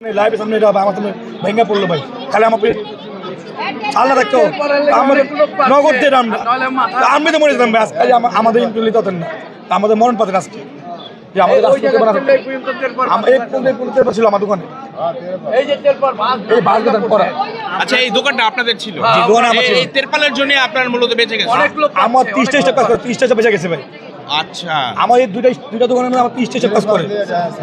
লাইভের সামনে এটা আমার সামনে ভেঙে পড়ল ভাই। খালি আমার পেট আল্লাহ দেখতো আমাদের নগদ দিয়ে আমরা আমি তো মরে যেতাম আজকে আমা- আমাদের ইন্টারলি ততেন না। আমাদের মরণ পাতেন আজকে যে আমাদের এই আমার দোকানে। এই বাস গাদান করা আচ্ছা এই দোকানটা আপনাদের ছিল? দোকান আমার এই- তেরপালের জন্য আপনার মূলত বেঁচে গেছে। আমার তিরিশটা স্টেপ কাজ করে তিরিশটা বেঁচে গেছে ভাই। আচ্ছা। আমার এই দুইটা দুইটা দোকানের মধ্যে আমার তিরিশটা স্টেপ করে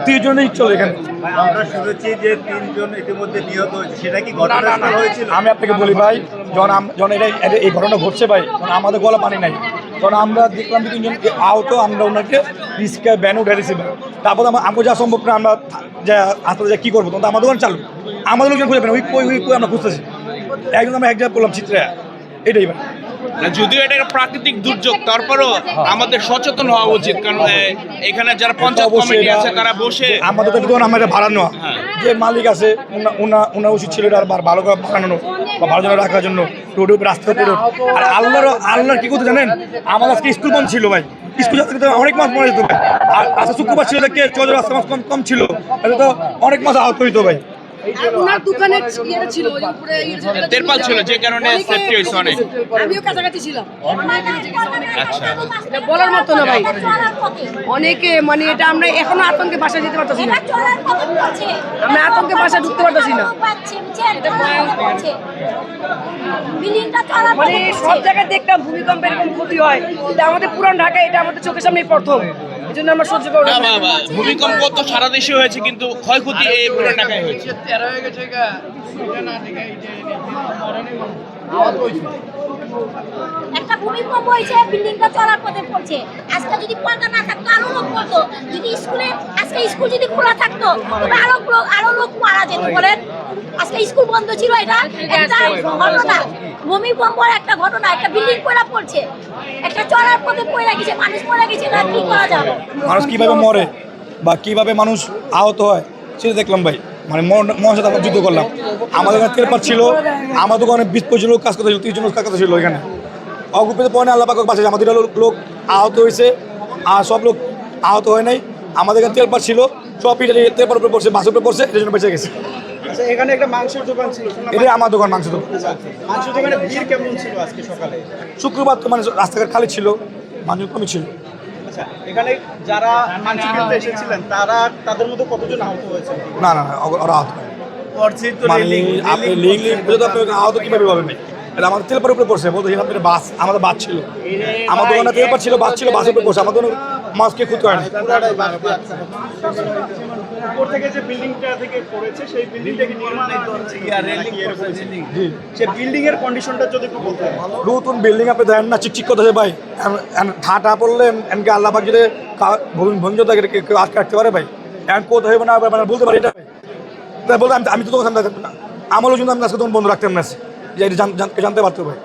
তিরিশ জনেই চলে এখানে। আমরা শুনেছি যে তিনজন ইতিমধ্যে নিহত হয়েছে। সেটা কি ঘটনাস্থল হয়েছিল? আমি আপনাকে বলি ভাই যখন যখন এটা এটা- এই ঘটনা ঘটছে ভাই তখন আমাদের গলা পানি নাই। তখন আমরা দেখলাম যে তিনজন আহত আমরা ওনাকে রিস্কে ব্যান উঠে দিয়েছি তারপর আমার আমাকে যা সম্ভব না আমরা যা আসলে যা কী করব তখন আমার দোকান চালু। আমাদের লোকজন খুঁজে পেন ওই কই ওই কই আমরা খুঁজতেছি। একজন আমরা এক জায়গায় বললাম চিত্রে এটাই ভাই। না, যদিও এটা একটা প্রাকৃতিক দুর্যোগ তারপরও আমাদের সচেতন হওয়া উচিত কারণ এখানে যারা পঞ্চায়েত কমিটি আছে তারা বসে আমাদের তো আমরা এটা ভাড়া নেওয়া। হ্যাঁ। যে মালিক আছে ওনা ওনার উচিত ছিল এটা আর ভালো করে বানানো বা ভালো জন্য রাখার জন্য। উপরে রাস্তার উপরে আর আল্লাহর আল্লাহর কি করতে জানেন? আমার আজকে স্কুল বন্ধ ছিল ভাই। স্কুল যাত্রী তো অনেক মাস মরে যেত। ভাই আর আজকে শুক্রবার ছিল দেখে চৌদ্দ রাস্তা মাস কম কম ছিল। তাহলে তো অনেক মাস আহত হইতো ভাই। ওনার দোকানের ইয়েটা ছিল ওই উপরে ইয়ে তেরপাল ছিল, যে কারণে হয়েছে অনেক। আমিও কাছাকাছি ছিলাম। আচ্ছা। এটা বলার মতো না ভাই। অনেকে মানে এটা আমরা এখনও আতঙ্কে বাসা যেতে পারতেছি না। আমরা আতঙ্কে বাসা ঢুকতে পারতেছি না। মানে সব জায়গায় দেখতাম ভূমিকম্পের এরকম ক্ষতি হয়। কিন্তু আমাদের পুরান ঢাকা এটা আমাদের চোখের সামনে প্রথম। জন্য আমরা সহ্য করব ভূমিকম্প তো সারা দেশে হয়েছে কিন্তু ক্ষয়ক্ষতি এই পুরো ঢাকায় হয়েছে। একটা ভূমিকম্প হয়েছে বিল্ডিংটা চলার পথে পড়ছে। আজকে যদি পর্দা না থাকতো আরও লোক পড়তো। যদি স্কুলে আজকে স্কুল যদি খোলা থাকতো তবে আরও লোক আরও লোক মারা যেত বলেন। আজকে স্কুল বন্ধ ছিল এটা একটা ঘটনা। ভূমিকম্পর একটা ঘটনা, একটা বিল্ডিং পড়া পড়ছে। একটা চলার পথে পড়ে গেছে, মানুষ পড়ে গেছে, না কি করা যাবে? মানুষ কীভাবে মরে বা কীভাবে মানুষ আহত হয়, সেটা দেখলাম ভাই। মানে সাথে আমরা যুদ্ধ করলাম। আমাদের এখানে তেরপাত ছিল, আমার দোকানে বিশ পঁচিশ লোক কাজ করতে ছিল, তিরিশ লোক কাজ করতে ছিল এখানে। অগুপিতে পয়েন্ট আল্লাহ পাক বাঁচে আমাদের লোক আহত হয়েছে, আর সব লোক আহত হয় নাই। আমাদের এখানে তেলপাত ছিল, সব পিঠে তেলপার উপরে পড়ছে, বাসের উপরে পড়ছে, এই জন্য বেঁচে গেছে। আচ্ছা এখানে একটা মাংসের দোকান ছিল আমার দোকান মাংস দোকান। মাংসের দোকানে ভিড় কেমন ছিল আজকে সকালে? শুক্রবার তো মানে রাস্তাঘাট খালি ছিল মানুষ কমই ছিল। আচ্ছা এখানে যারা মাংস কিনতে এসেছিলেন তারা তাদের মধ্যে কতজন আহত হয়েছে না না না ওরা- আহত মানে রেলিং আপনি লিগ লিগ বুঝে তো আপনি আহত কীভাবে পাবেন ভাই এটা আমাদের তেলপার উপরে পড়ছে বলতে আপনার বাস আমাদের বাস ছিল। আমার দোকানে তেলপার ছিল বাস ছিল বাসের উপরে পড়ছে। আমার দোকানে মাছকে খুঁজ করে না থেকে যে বিল্ডিংটা থেকে পড়েছে সেই বিল্ডিংটা কি নির্মাণ হচ্ছে কি আর রেলিং সেই বিল্ডিং এর কন্ডিশনটা যদি একটু বলতেন নতুন বিল্ডিং আপনি দেন না চিকচিক করতেছে ভাই। ঠাটা পড়লে এনকে আল্লাহ পাক যদি ভঞ্জ থাকে কেউ আটকে রাখতে পারে ভাই। এখন কোথায় হবে না মানে বলতে পারি এটা ভাই। বলতে আমি তো থাকতাম না। আমার লোকজন আমি আজকে তখন বন্ধ রাখতাম না যে এটা জান- জান- জানতে পারতো ভাই।